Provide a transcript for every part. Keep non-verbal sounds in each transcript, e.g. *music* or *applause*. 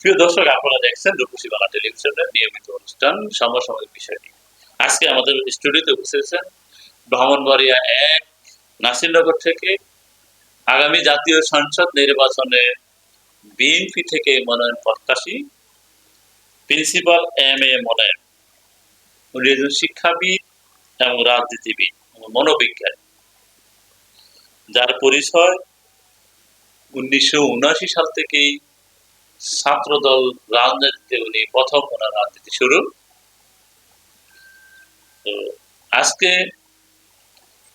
প্রিয় দর্শক, আপনারা দেখছেন রূপসী বাংলা টেলিভিশনের নিয়মিত অনুষ্ঠান সমসাময়িক বিষয়টি আজকে আমাদের স্টুডিওতে উপস্থিত আছেন ব্রাহ্মণবাড়িয়া এক নাসিরনগর থেকে আগামী জাতীয় সংসদ নির্বাচনে বিএনপি থেকে মনোনয়ন প্রত্যাশী প্রিন্সিপাল এম এ মনোনয়ন। উনি একজন শিক্ষাবিদ এবং রাজনীতিবিদ মনোবিজ্ঞানী। যার পরিচয় উনিশশো উনআশি সাল থেকেই ছাত্রদল রাজনীতিতে উনি প্রথম ওনার রাজনীতি শুরু। তো আজকে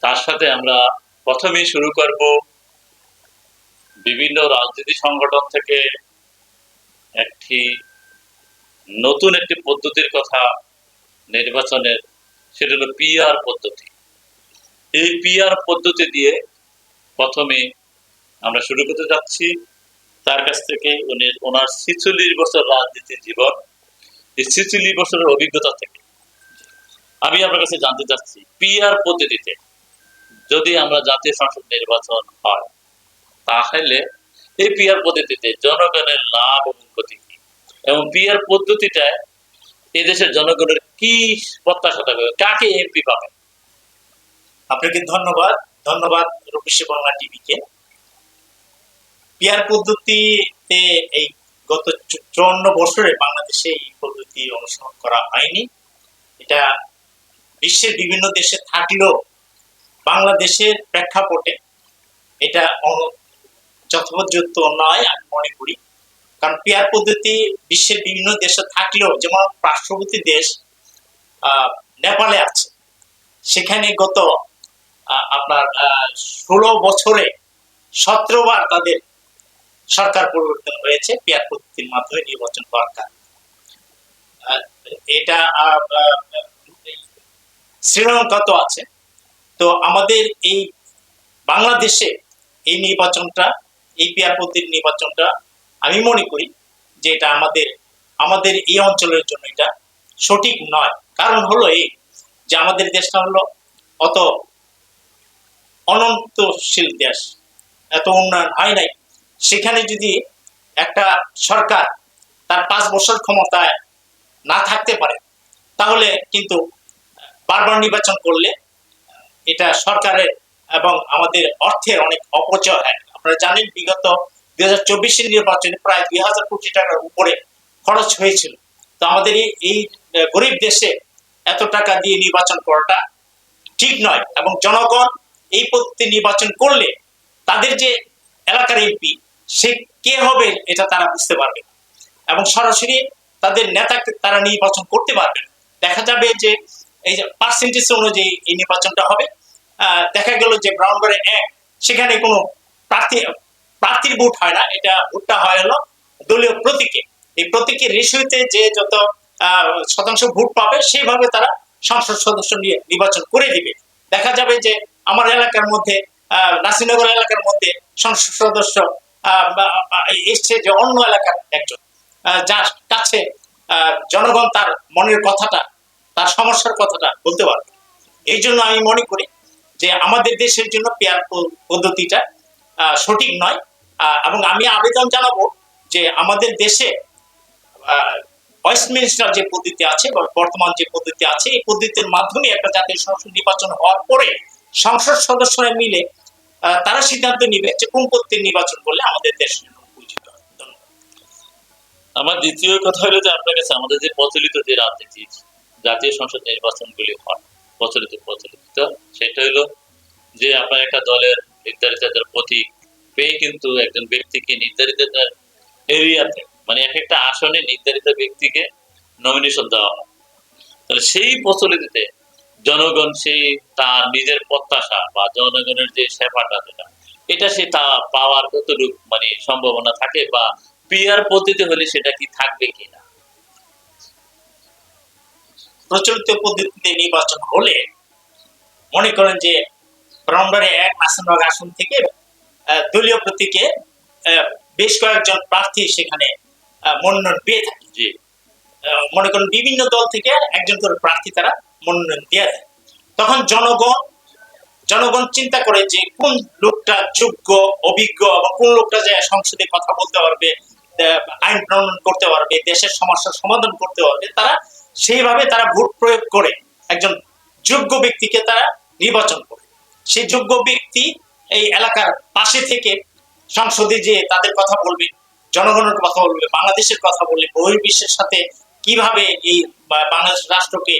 তার সাথে আমরা প্রথমেই শুরু করব বিভিন্ন রাজনীতি সংগঠন থেকে একটি নতুন একটি পদ্ধতির কথা নির্বাচনের, সেটা হলো পিআর পদ্ধতি। এই পিআর পদ্ধতি দিয়ে প্রথমে আমরা শুরু করতে যাচ্ছি। তার কাছ থেকে উনি ওনার ছিচল্লিশ বছর রাজনীতি জীবন, এই ছিচল্লিশ বছরের অভিজ্ঞতা থেকে। আমি আপনার কাছে জানতে চাচ্ছি পিআর পদ্ধতিতে যদি আমরা জাতীয় সংসদ নির্বাচন হয়, তাহলে এই পিআর পদ্ধতিতে জনগণের লাভ এবং ক্ষতি কি? এবং পিআর পদ্ধতিটায় এদেশের জনগণের কি প্রত্যাশা থাকবে কাকে এমপি পাবে আপনাকে ধন্যবাদ ধন্যবাদ রূপসী বাংলা টিভিকে পিয়ার পদ্ধতিতে এই গত চুয়ান্ন বছরে বাংলাদেশে এই পদ্ধতি অনুসরণ করা হয়নি। এটা বিশ্বের বিভিন্ন দেশে থাকলেও বাংলাদেশের প্রেক্ষাপটে এটা যথোপযুক্ত নয় আমি মনে করি। কারণ পিয়ার পদ্ধতি বিশ্বের বিভিন্ন দেশে থাকলেও যেমন পার্শ্ববর্তী দেশ নেপালে আছে। সেখানে গত আপনার ষোলো বছরে সতেরো বার তাদের সরকার পরিবর্তন হয়েছে, পিয়ার পদ্ধতির মাধ্যমে নির্বাচন করার কারণে। এটা শ্রীলঙ্কা তো আছে। তো আমাদের এই বাংলাদেশে এই নির্বাচনটা, এই পিয়ার পদ্ধতির নির্বাচনটা আমি মনে করি যে এটা আমাদের আমাদের এই অঞ্চলের জন্য এটা সঠিক নয়। কারণ হলো এই যে আমাদের দেশটা হলো অত অনন্তশীল দেশ, এত উন্নয়ন হয় নাই। সেখানে যদি একটা সরকার তার পাঁচ বছর ক্ষমতায় না থাকতে পারে, তাহলে কিন্তু বারবার নির্বাচন করলে এটা সরকারের এবং আমাদের অর্থের অনেক অপচয় হয়। আপনারা জানেন বিগত দুই হাজার চব্বিশের নির্বাচনে প্রায় দুই হাজার কোটি টাকার উপরে খরচ হয়েছিল। তো আমাদের এই গরিব দেশে এত টাকা দিয়ে নির্বাচন করাটা ঠিক নয় এবং জনগণ এই পদ্ধতি নির্বাচন করলে তাদের যে এলাকার এমপি সে কে হবে এটা তারা বুঝতে পারবে এবং সরাসরি তাদের নেতাকে তারা নির্বাচন করতে পারবে দেখা যাবে যে এই যে পার্সেন্টেজ অনুযায়ী এই নির্বাচনটা হবে। দেখা গেল যে ব্রাউনবারে এক সেখানে কোনো প্রার্থী প্রার্থীর ভোট হয় না। এটা ভোটটা হয় হলো দলীয় প্রতীকে। এই প্রতীকের রেশিওতে যে যত শতাংশ ভোট পাবে সেইভাবে তারা সংসদ সদস্য নিয়ে নির্বাচন করে দিবে। দেখা যাবে যে আমার এলাকার মধ্যে আহ, নাসিরনগর এলাকার মধ্যে সংসদ সদস্য এসছে যে অন্য এলাকার একজন। যার কাছে জনগণ তার মনের কথাটা, তার সমস্যার কথাটা বলতে পারবে। এই জন্য আমি মনে করি যে আমাদের দেশের জন্য পেয়ার পদ্ধতিটা সঠিক নয়। এবং আমি আবেদন জানাব যে আমাদের দেশে ওয়েস্টমিনিস্টার যে পদ্ধতি আছে বর্তমান যে পদ্ধতি আছে, এই পদ্ধতির মাধ্যমে একটা জাতীয় সংসদ নির্বাচন হওয়ার পরে সংসদ সদস্যরা মিলে তারা সিদ্ধান্ত নিবে যে কোন পদ্ধতির নির্বাচন করলে আমাদের। ধন্যবাদ। আমার দ্বিতীয় কথা হলো যে আপনার কাছে আমাদের যে প্রচলিত যে রাজনীতি, জাতীয় সংসদ নির্বাচনগুলি হয়, প্রচলিত প্রচলিত, সেটা হলো যে আপনার একটা দলের নির্ধারিত প্রতীক পেয়ে কিন্তু একজন ব্যক্তিকে নির্ধারিত এরিয়াতে মানে এক একটা আসনে নির্ধারিত ব্যক্তিকে নমিনেশন দেওয়া হয় তাহলে সেই প্রচলিততে জনগণ সেই তার নিজের প্রত্যাশা বা জনগণের যে সেবাটা যেটা এটা সে তা পাওয়ার কতটুকু মানে সম্ভাবনা থাকে বা পিয়ার পদ্ধতি হলে সেটা কি থাকবে কিনা? প্রচলিত পদ্ধতিতে নির্বাচন হলে মনে করেন যে ব্রাহ্মণবাড়ি এক নাসিমবাগ আসন থেকে আহ, দলীয় প্রতীকে আহ, বেশ কয়েকজন প্রার্থী সেখানে মনোনয়ন পেয়ে থাকে। মনে করেন বিভিন্ন দল থেকে একজন করে প্রার্থী তারা মনোনয়ন দিয়ে দেয়। তখন জনগণ জনগণ চিন্তা করে যে কোন লোকটা যোগ্য, অভিজ্ঞ এবং কোন লোকটা যায় সংসদে কথা বলতে পারবে আইন প্রণয়ন করতে পারবে, দেশের সমস্যার সমাধান করতে পারবে, তারা সেইভাবে তারা ভোট প্রয়োগ করে একজন যোগ্য ব্যক্তিকে তারা নির্বাচন করে। সেই যোগ্য ব্যক্তি এই এলাকার পাশে থেকে সংসদে যে তাদের কথা বলবে, জনগণের কথা বলবে, বাংলাদেশের কথা বলবে, বহির্বিশ্বের সাথে কীভাবে এই বাংলাদেশ রাষ্ট্রকে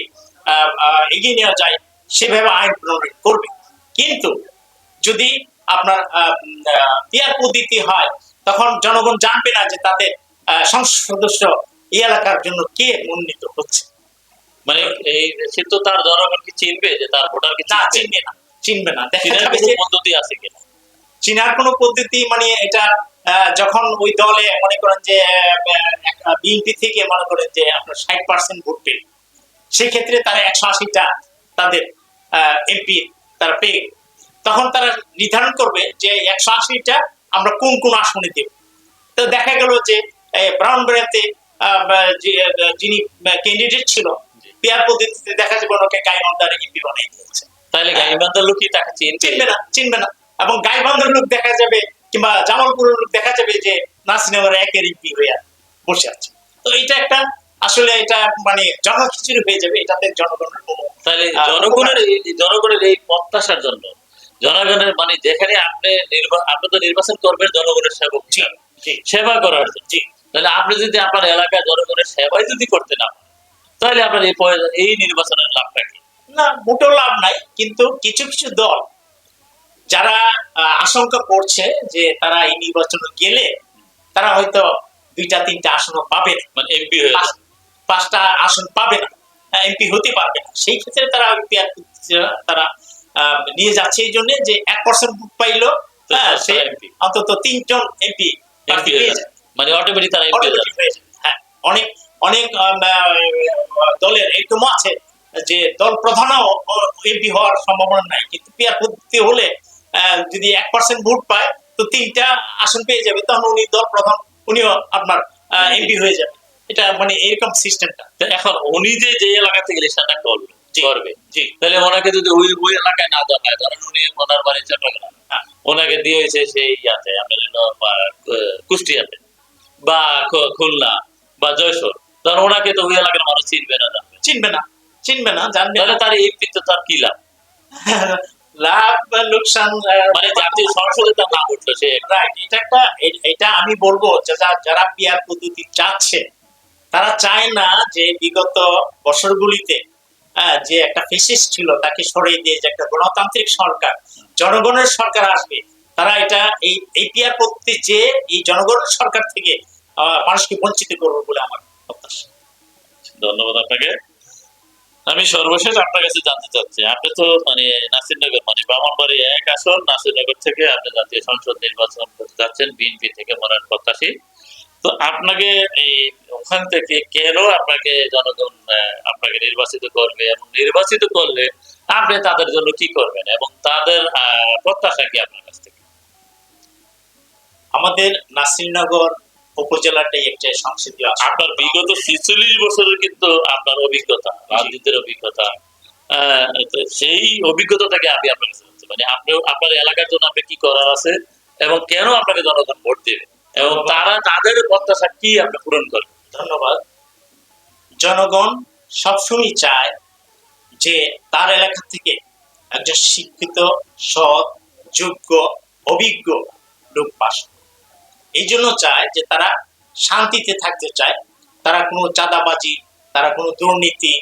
এগিয়ে নেওয়া যায় সেভাবে আইন প্রণয়ন করবে। কিন্তু যদি আপনার পিয়ার পদ্ধতি হয় তখন জনগণ জানবে না যে তাদের সংসদ সদস্য এই এলাকার জন্য কে মনোনীত হচ্ছে। মানে এই সে তো তার জনগণ কি চিনবে যে তার ভোটার কি না চিনবে। না। চিনবে না। দেখা পদ্ধতি আছে কিনা? চীনার কোনো পদ্ধতি মানে এটা যখন ওই দলে মনে করেন যে বিএনপি থেকে মনে করেন যে আপনার ষাট পার্সেন্ট ভোট পেল সেক্ষেত্রে তারা একশো আশিটা তাদের এমপি তারা পেয়ে তখন তারা নির্ধারণ করবে যে একশো আশিটা আমরা কোন কোন আসনে দেব। তো দেখা গেল যে ব্রাউন বেড়াতে যিনি ক্যান্ডিডেট ছিল। পেয়ার পদ্ধতিতে দেখা যাবে ওনাকে গাইবান্ধার এমপি বানাই দিয়েছে। তাহলে গাইবান্ধার লোক কি তাকে চিনবে না চিনবে না। এবং গাইবান্ধার লোক দেখা যাবে কিংবা জামালপুরের দেখা যাবে যে নাসিনগর একের ইপি হয়ে বসে আছে। তো এটা একটা আসলে এটা মানে জনখিচুড়ি হয়ে যাবে এটাতে জনগণের তাহলে জনগণের জনগণের এই প্রত্যাশার জন্য জনগণের মানে যেখানে আপনি আপনি তো নির্বাচন করবেন জনগণের সেবক সেবা করার জন্য। জি। তাহলে আপনি যদি আপনার এলাকায় জনগণের সেবাই যদি করতে না তাহলে আপনার এই এই নির্বাচনের লাভটা কি? না মোটেও লাভ নাই কিন্তু কিছু কিছু দল যারা আশঙ্কা করছে যে তারা এই নির্বাচনে গেলে তারা হয়তো দুইটা তিনটা আসনও পাবে না। মানে এমপি হয়ে পাঁচটা আসন পাবে না। এমপি হতে পারবে না। সেই ক্ষেত্রে তারা তারা নিয়ে যাচ্ছে এই জন্য যে এক পার্সেন্ট ভোট পাইলো হ্যাঁ, সে অন্তত তিনজন এমপি হয়ে। মানে অটোমেটিক তারা এমপি হ্যাঁ অনেক অনেক দলের এরকম আছে যে দল প্রধানও এমপি হওয়ার সম্ভাবনা নাই। কিন্তু পিয়ার পদ্ধতি হলে যদি এক পার্সেন্ট ভোট পায় তো তিনটা আসন পেয়ে যাবে। তখন উনি দল প্রধান উনিও আপনার এমপি হয়ে যাবে। এটা মানে এরকম সিস্টেমটা। এখন উনি যে যে এলাকা থেকে ইলেকশনটা করবে। করবে। জি। তাহলে ওনাকে যদি ওই ওই এলাকায় না দেওয়া হয় ধরেন উনি ওনার বাড়ি চট্টগ্রাম। হ্যাঁ। ওনাকে দিয়ে হয়েছে সেই ইয়াতে কুষ্টিয়াতে বা খুলনা বা যশোর তখন ওনাকে তো ওই এলাকার মানুষ চিনবে না জানবে। চিনবে না। চিনবে না জানবে তাহলে তার এমপি তো তার কি লাভ? *laughs* লাভ লোকসান মানে জাতীয় উঠল, সে রাইট এটা একটা এটা আমি বলব যে যারা পিয়ার পদ্ধতি চাচ্ছে, তারা চায় না যে বিগত বছরগুলিতে যে একটা ফেসিস ছিল, তাকে সরিয়ে দিয়ে যে একটা গণতান্ত্রিক সরকার, জনগণের সরকার আসবে, তারা এটা, এই এই পিয়ার পদ্ধতি যে এই জনগণের সরকার থেকে মানুষকে বঞ্চিত করবে বলে আমার প্রত্যাশা। ধন্যবাদ আপনাকে। আমি সর্বশেষ আপনার কাছে জানতে চাচ্ছি। আপনি তো মানে নাসিরনগর মানে ব্রাহ্মণবাড়ি এক আসন, নাসিরনগর থেকে আপনি জাতীয় সংসদ নির্বাচন করতে যাচ্ছেন, বিএনপি থেকে মনোনয়ন প্রত্যাশী। তো আপনাকে এই ওখান থেকে কেন আপনাকে জনগণ আপনাকে নির্বাচিত করবে এবং নির্বাচিত করলে আপনি তাদের জন্য কি করবেন এবং তাদের প্রত্যাশা কি আপনার কাছ থেকে? আমাদের নাসিরনগর উপজেলাটাই একটা সংসদীয়। আপনার বিগত ছিচল্লিশ বছরের কিন্তু আপনার অভিজ্ঞতা রাজনীতির অভিজ্ঞতা। সেই অভিজ্ঞতা থেকে আমি আপনার কাছে মানে আপনি আপনার এলাকার জন্য আপনি কি করার আছে এবং কেন আপনাকে জনগণ ভোট দেবে? এবং তারা তাদের প্রত্যাশা কি আপনি পূরণ করবেন ধন্যবাদ। জনগণ সবসময় চায় যে তার এলাকা থেকে একজন শিক্ষিত সৎ যোগ্য অভিজ্ঞ লোক হোক। এই জন্য চায় যে তারা শান্তিতে থাকতে চায়। তারা কোনো চাঁদাবাজি, তারা কোনো দুর্নীতি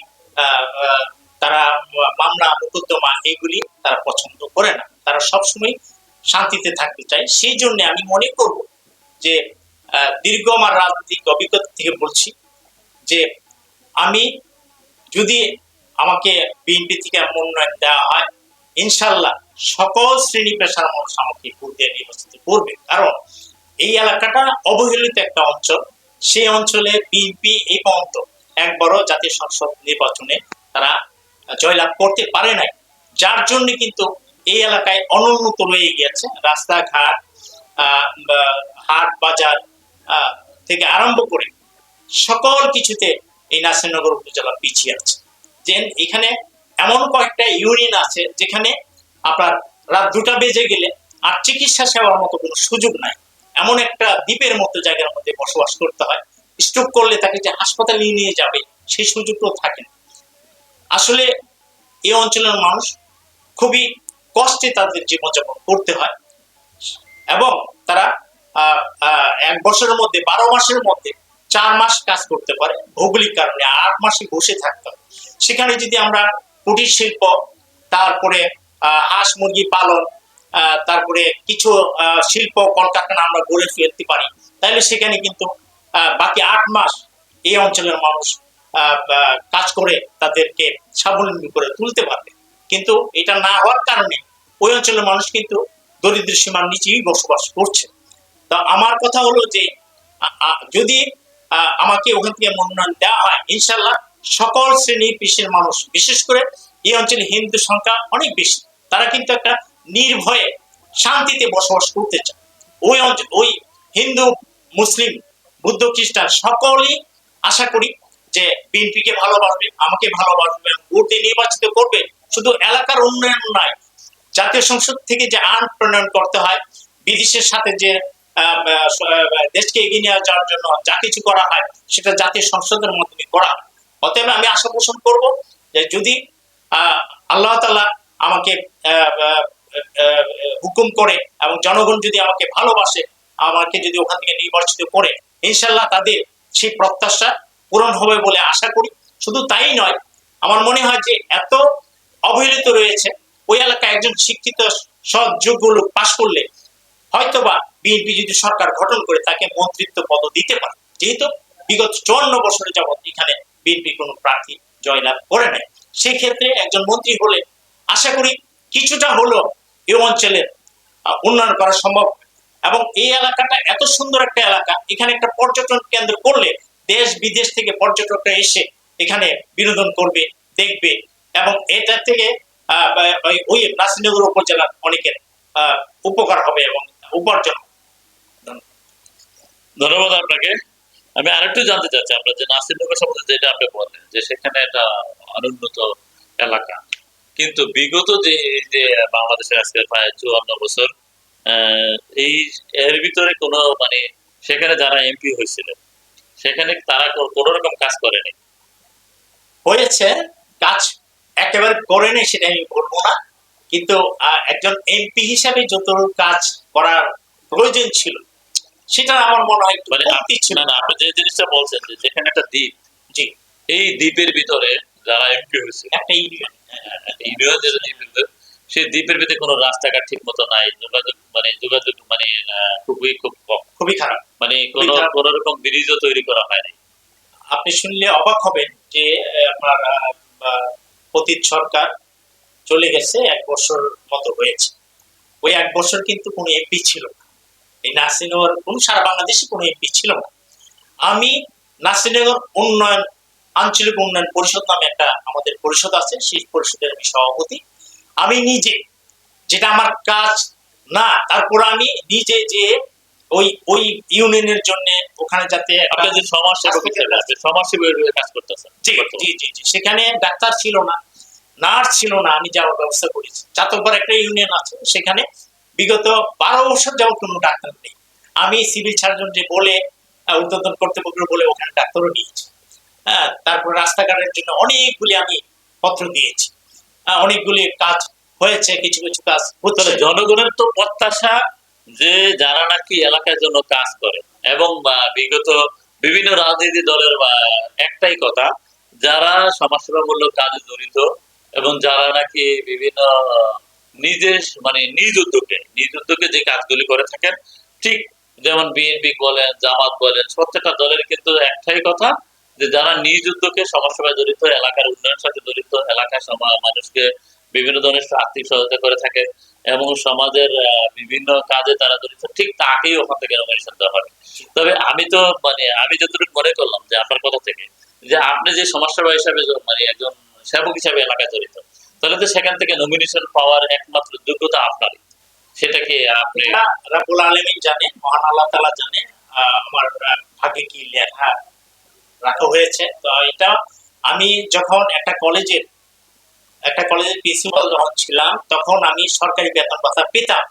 তারা মামলা, মোকদ্দমা এগুলি তারা পছন্দ করে না। তারা সবসময় শান্তিতে থাকতে চায়। সেই জন্য আমি মনে করব যে দীর্ঘ আমার রাজনৈতিক অভিজ্ঞতা থেকে বলছি যে, আমি যদি আমাকে বিএনপি থেকে মনোনয়ন দেওয়া হয়, ইনশাল্লাহ সকল শ্রেণি পেশার মানুষ আমাকে ভোট দিয়ে নির্বাচিত করবে কারণ এই এলাকাটা অবহেলিত একটা অঞ্চল। সেই অঞ্চলে বিএনপি এই পর্যন্ত একবারও জাতীয় সংসদ নির্বাচনে তারা জয়লাভ করতে পারে নাই। যার জন্য কিন্তু এই এলাকায় অনুন্নত রয়ে গিয়েছে। রাস্তাঘাট হাট বাজার থেকে আরম্ভ করে সকল কিছুতে এই নাসিরনগর উপজেলা পিছিয়ে আছে। যে এখানে এমন কয়েকটা ইউনিয়ন আছে যেখানে আপনার রাত দুটা বেজে গেলে আর চিকিৎসা সেবার মতো কোনো সুযোগ নাই। এমন একটা দ্বীপের মতো জায়গার মধ্যে বসবাস করতে হয়। স্ট্রোক করলে তাকে যে হাসপাতালে নিয়ে নিয়ে যাবে সেই সুযোগটাও থাকে না। আসলে এই অঞ্চলের মানুষ খুবই কষ্টে তাদের জীবনযাপন করতে হয় এবং তারা এক বছরের মধ্যে, বারো মাসের মধ্যে চার মাস কাজ করতে পারে। ভৌগোলিক কারণে আট মাসে বসে থাকতে হয়। সেখানে যদি আমরা কুটির শিল্প, তারপরে হাঁস মুরগি পালন তারপরে কিছু শিল্প কলকারখানা আমরা গড়ে ফেলতে পারি। তাহলে সেখানে কিন্তু বাকি আট মাস এই অঞ্চলের মানুষ কাজ করে তাদেরকে স্বাবলম্বী করে তুলতে পারবে। কিন্তু এটা না হওয়ার কারণে ওই অঞ্চলের মানুষ কিন্তু দরিদ্র সীমার নিচেই বসবাস করছে। তা আমার কথা হলো যে যদি আমাকে ওখান থেকে মনোনয়ন দেওয়া হয় ইনশাল্লাহ সকল শ্রেণি পেশার মানুষ, বিশেষ করে এই অঞ্চলে হিন্দু সংখ্যা অনেক বেশি। তারা কিন্তু একটা নির্ভয়ে শান্তিতে বসবাস করতে চায়। ওই ওই হিন্দু, মুসলিম, বুদ্ধ, খ্রিস্টান সকলেই আশা করি যে বিএনপিকে ভালোবাসবে, আমাকে ভালোবাসবে, ভোটে নির্বাচিত করবে। শুধু এলাকার উন্নয়ন নয়, জাতীয় সংসদ থেকে যে আইন প্রণয়ন করতে হয়, বিদেশের সাথে যে দেশকে এগিয়ে নিয়ে যাওয়ার জন্য যা কিছু করা হয়, সেটা জাতীয় সংসদের মাধ্যমে করা হয়। অতএব আমি আশা পোষণ করব যে যদি আল্লাহ তালা আমাকে হুকুম করে এবং জনগণ যদি আমাকে ভালোবাসে, আমাকে যদি ওখান থেকে নির্বাচিত করে ইনশাল্লাহ তাদের সেই প্রত্যাশা পূরণ হবে বলে আশা করি। শুধু তাই নয়, আমার মনে হয় যে এত অবহেলিত রয়েছে, ওই এলাকায় একজন শিক্ষিত সৎ যোগ্য লোক পাশ করলে হয়তোবা বিএনপি যদি সরকার গঠন করে, তাকে মন্ত্রিত্ব পদ দিতে পারে। যেহেতু বিগত চুয়ান্ন বছরে যাবত এখানে বিএনপি কোনো প্রার্থী জয়লাভ করে নাই। সেই ক্ষেত্রে একজন মন্ত্রী হলে আশা করি কিছুটা হলো এই অঞ্চলের আহ, উন্নয়ন করা সম্ভব। এবং এই এলাকাটা এত সুন্দর একটা এলাকা এখানে একটা পর্যটন কেন্দ্র করলে দেশ বিদেশ থেকে পর্যটকরা এসে এখানে বিনোদন করবে দেখবে। এবং এটা থেকে ওই- নাসিরনগর উপজেলার অনেকের উপকার হবে এবং উপার্জন। ধন্যবাদ। আপনাকে। আমি আরেকটু জানতে চাচ্ছি আপনার যে নাসিরনগর সম্বন্ধে যেটা আপনি বললেন যে সেখানে একটা অনুন্নত এলাকা। কিন্তু বিগত যে যে বাংলাদেশের আজকে প্রায় চুয়ান্ন বছর এই এর ভিতরে কোনো মানে সেখানে যারা এমপি হয়েছিলেন সেখানে তারা কোনো রকম কাজ করেনি। হয়েছে কাজ একেবারে করেনি সেটা আমি বলব না কিন্তু একজন এমপি হিসাবে যত কাজ করার প্রয়োজন ছিল সেটা আমার মনে হয় মানে কমতি ছিল। না না আপনি যে জিনিসটা বলছেন যে যেখানে একটা দ্বীপ জি। এই দ্বীপের ভিতরে যারা এমপি হয়েছে একটা ইউনিয়ন। যে সেই দ্বীপের ভিতরে কোনো রাস্তাঘাট ঠিক মতো নাই যোগাযোগ মানে যোগাযোগ মানে খুবই খুব খুবই খারাপ। মানে কোনো। কোনো রকম ব্রিজও তৈরি করা হয়নি আপনি শুনলে অবাক হবেন যে আপনার অতীত সরকার চলে গেছে এক বছর মতো হয়েছে। ওই এক বছর কিন্তু কোনো এমপি ছিল না। এই নাসিনগর কোন সারা বাংলাদেশে কোনো এমপি ছিল না। আমি নাসিনগর উন্নয়ন আঞ্চলিক উন্নয়ন পরিষদ নামে একটা আমাদের পরিষদ আছে সেই পরিষদের আমি সভাপতি। আমি নিজে যেটা আমার কাজ না তারপর আমি নিজে যে ওই ওই ইউনিয়নের জন্য ওখানে যাতে হিসেবে কাজ জি জি জি জি। সেখানে ডাক্তার ছিল না নার্স ছিল না আমি যাওয়ার ব্যবস্থা করেছি। চাতকবার একটা ইউনিয়ন আছে সেখানে বিগত বারো বছর যাওয়ার কোনো ডাক্তার নেই। আমি সিভিল সার্জন যে বলে উদ্বোধন কর্তৃপক্ষ বলে ওখানে ডাক্তারও নিয়েছি। হ্যাঁ তারপর রাস্তাঘাটের জন্য অনেকগুলি আমি পত্র দিয়েছি। অনেকগুলি কাজ হয়েছে, কিছু কিছু কাজ হচ্ছে। জনগণের তো প্রত্যাশা যে যারা নাকি এলাকার জন্য কাজ করে এবং বিগত বিভিন্ন রাজনীতি দলের একটাই কথা, যারা সমাজসেবামূলক কাজে জড়িত এবং যারা নাকি বিভিন্ন নিজের মানে নিজ উদ্যোগে নিজ উদ্যোগে যে কাজগুলি করে থাকেন, ঠিক যেমন বিএনপি বলেন, জামাত বলেন, প্রত্যেকটা দলের কিন্তু একটাই কথা যে যারা নিজ উদ্যোগে সমাজসেবায় জড়িত, এলাকার উন্নয়নের সাথে জড়িত, এলাকার মানুষকে বিভিন্ন ধরনের আর্থিক সহায়তা করে থাকে এবং সমাজের বিভিন্ন কাজে তারা জড়িত, ঠিক তাকেই ওখান থেকে নমিনেশন দেওয়া হবে। তবে আমি তো মানে আমি যতটুকু মনে করলাম যে আপনার কথা থেকে, যে আপনি যে সমাজসেবা হিসাবে মানে একজন সেবক হিসাবে এলাকায় জড়িত, তাহলে তো সেখান থেকে নমিনেশন পাওয়ার একমাত্র যোগ্যতা আপনারই। সেটা কি আপনি রাবুল আলমিন জানে, মহান আল্লাহ তালা জানে আমার ভাগ্যে কি লেখা রাখা হয়েছে। তো এটা আমি যখন একটা কলেজের একটা কলেজের প্রিন্সিপাল যখন ছিলাম, তখন আমি সরকারি বেতন ভাতা পেতাম।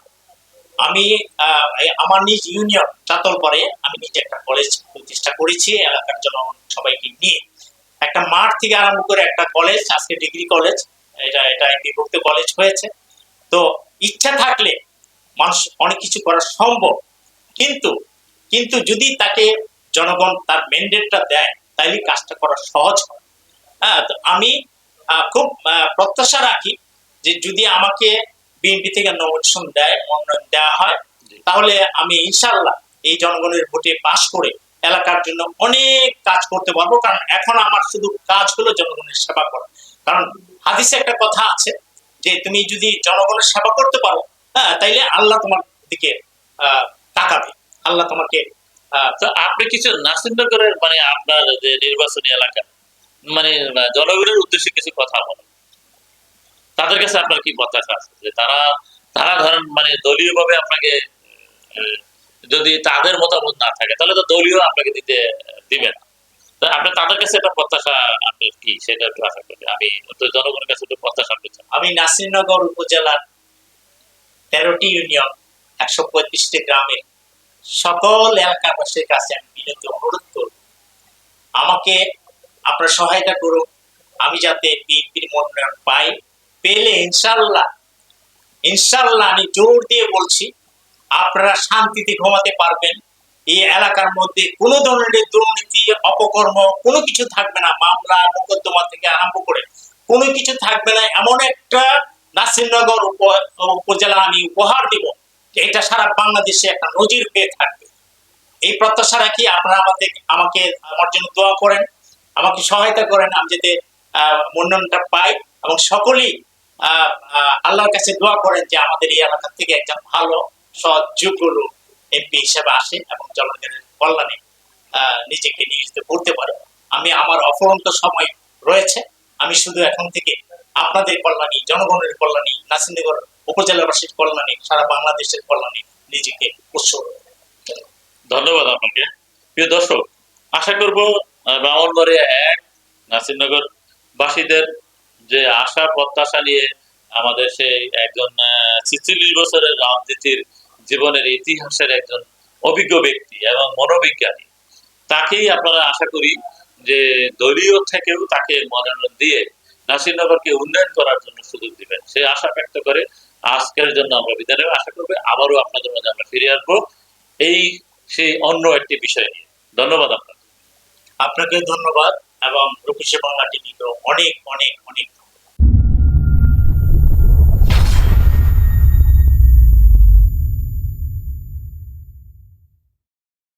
আমি আমার নিজ ইউনিয়ন চাতল পরে আমি নিজে একটা কলেজ প্রতিষ্ঠা করেছি, এলাকার জন্য সবাইকে নিয়ে। একটা মাঠ থেকে আরম্ভ করে একটা কলেজ, আজকে ডিগ্রি কলেজ, এটা এটা বিভক্ত কলেজ হয়েছে। তো ইচ্ছা থাকলে মানুষ অনেক কিছু করা সম্ভব। কিন্তু কিন্তু যদি তাকে জনগণ তার ম্যান্ডেটটা দেয় তাইলে কাজটা করা সহজ হয়। হ্যাঁ তো আমি খুব প্রত্যাশা রাখি যে যদি আমাকে বিএনপি থেকে নমিনেশন দেয় মনোনয়ন দেওয়া হয় তাহলে আমি ইনশাল্লাহ এই জনগণের ভোটে পাশ করে এলাকার জন্য অনেক কাজ করতে পারব। কারণ এখন আমার শুধু কাজ হলো জনগণের সেবা করা। কারণ হাদিসে একটা কথা আছে যে তুমি যদি জনগণের সেবা করতে পারো হ্যাঁ তাইলে আল্লাহ তোমার দিকে আহ, তাকাবে। আল্লাহ তোমাকে আপনি কিছু নাসিরনগরের মানে আপনার যে নির্বাচনী এলাকা মানে জনগণের উদ্দেশ্যে কিছু কথা বলেন। তাদের কাছে আপনার কি প্রত্যাশা আছে? যে তারা তারা ধরেন মানে দলীয় ভাবে আপনাকে যদি তাদের মতামত না থাকে, তাহলে তো দলীয় আপনাকে দিতে, দিবে না। আপনি তাদের কাছে একটা প্রত্যাশা আপনার কি? সেটা একটু আশা করি। আমি তো জনগণের কাছে একটু প্রত্যাশা চাই। আমি নাসিরনগর উপজেলার তেরোটি ইউনিয়ন, একশো পঁয়ত্রিশটি গ্রামের সকল এলাকাবাসীর কাছে আমি বিনীত অনুরোধ করব। আমাকে আপনারা সহায়তা করুন। আমি যাতে বিএনপির মনোনয়ন পাই। পেলে ইনশাল্লাহ ইনশাল্লাহ আমি জোর দিয়ে বলছি, আপনারা শান্তিতে ঘুমাতে পারবেন। এই এলাকার মধ্যে কোনো ধরনের দুর্নীতি, অপকর্ম, কোনো কিছু থাকবে না। মামলা, মোকদ্দমা থেকে আরম্ভ করে কোনো কিছু থাকবে না। এমন একটা নাসিরনগর উপ- উপজেলা আমি উপহার দিব। এটা সারা বাংলাদেশে একটা নজির হয়ে থাকবে। এই প্রত্যাশা রাখি আপনারা আমাদের, আমাকে, আমার জন্য দোয়া করেন, আমাকে সহায়তা করেন, আমি যাতে মনোনয়নটা পাই এবং সকলেই আল্লাহর কাছে দোয়া করেন যে আমাদের এই এলাকা থেকে একজন ভালো, সৎ, যোগ্য এমপি হিসেবে আসে এবং জনগণের কল্যাণে নিজেকে নিয়োজিত করতে পারে। আমি আমার অফরন্ত সময় রয়েছে। আমি শুধু এখন থেকে আপনাদের কল্যাণী, জনগণের কল্যাণী, নাসিরনগর উপজেলাবাসীর কল্যাণী সারা বাংলাদেশের কল্যাণী নিজেকে উৎসর্গ ধন্যবাদ আপনাকে। প্রিয় দর্শক আশা করব আহ, এক নাসিরনগর বাসীদের যে আশা প্রত্যাশা নিয়ে আমাদের সেই একজন ছিচল্লিশ বছরের রাজনীতির জীবনের ইতিহাসের একজন অভিজ্ঞ ব্যক্তি এবং মনোবিজ্ঞানী। তাকেই আপনারা আশা করি যে দলীয় থেকেও তাকে মনোনয়ন দিয়ে নাসিরনগরকে উন্নয়ন করার জন্য সুযোগ দিবেন। সে আশা ব্যক্ত করে আজকের জন্য আমরা বিদায় নেব। আশা করব আবারও আপনাদের মধ্যে আমরা ফিরে আসব। এই সেই অন্য একটি বিষয় নিয়ে। ধন্যবাদ আপনাকে। আপনাকে ধন্যবাদ এবং রূপসী বাংলা টিভিকে অনেক অনেক অনেক